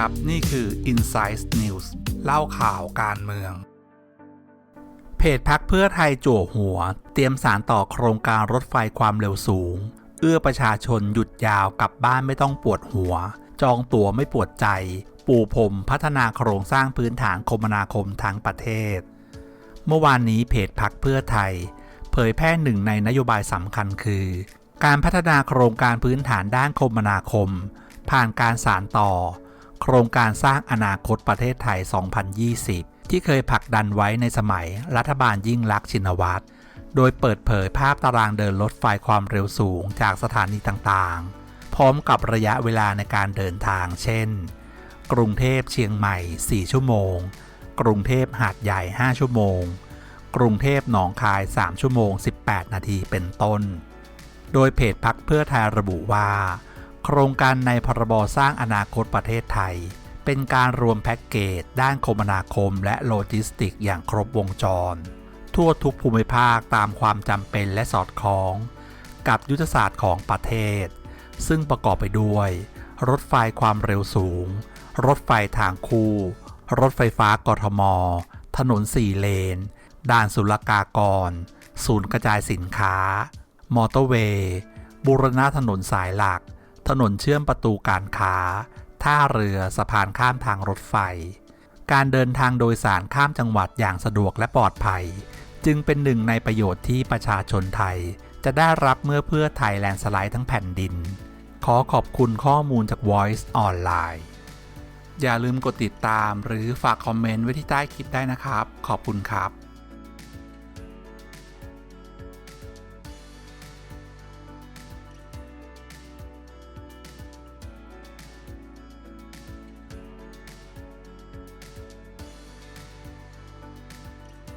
ครับ นี่คือ Insight News เล่าข่าวการเมือง เพจพักเพื่อไทยจั่วหัว เตรียมสารต่อโครงการรถไฟความเร็วสูง เอื้อประชาชนหยุดยาวกลับบ้านไม่ต้องปวดหัว จองตั๋วไม่ปวดใจ ปูพรมพัฒนาโครงสร้างพื้นฐานคมนาคมทั้งประเทศ เมื่อวานนี้เพจพักเพื่อไทย เผยแพร่หนึ่งในนโยบายสำคัญคือ การพัฒนาโครงการพื้นฐานด้านคมนาคม ผ่านการสานต่อ โครงการสร้างอนาคตประเทศไทย 2020 ที่เคยผลักดันไว้ในสมัยรัฐบาลยิ่งลักษณ์ชินวัตร โดยเปิดเผยภาพตารางเดินรถไฟความเร็วสูงจากสถานีต่างๆ พร้อมกับระยะเวลาในการเดินทาง เช่น กรุงเทพเชียงใหม่ 4 ชั่วโมง กรุงเทพหาดใหญ่ 5 ชั่วโมง กรุงเทพหนองคาย 3 ชั่วโมง 18 นาที เป็นต้น โดยเพจพักเพื่อไทยระบุว่า โครงการในพรบสร้างอนาคตประเทศไทย เป็นการรวมแพ็กเกจ ด้านคมนาคมและโลจิสติก อย่างครบวงจร ทั่วทุกภูมิภาคตามความจำเป็นและสอดคล้อง กับยุทธศาสตร์ของประเทศ ซึ่งประกอบไปด้วย รถไฟความเร็วสูง รถไฟทางคู่ รถไฟฟ้ากทม ถนนสี่เลน ด่านศุลกากร ศูนย์กระจายสินค้า มอเตอร์เวย์ บูรณะถนนสายหลัก ถนนเชื่อมประตูการค้า ท่าเรือสะพานข้ามทางรถไฟ การเดินทางโดยสารข้ามจังหวัดอย่างสะดวกและปลอดภัย จึงเป็นหนึ่งในประโยชน์ที่ประชาชนไทย จะได้รับเมื่อเพื่อไทยแลนด์สไลด์ทั้งแผ่นดิน ขอขอบคุณข้อมูลจาก Voice ออนไลน์อย่าลืมกดติดตามหรือฝากคอมเมนต์ไว้ที่ใต้คลิปได้นะครับ ขอบคุณครับ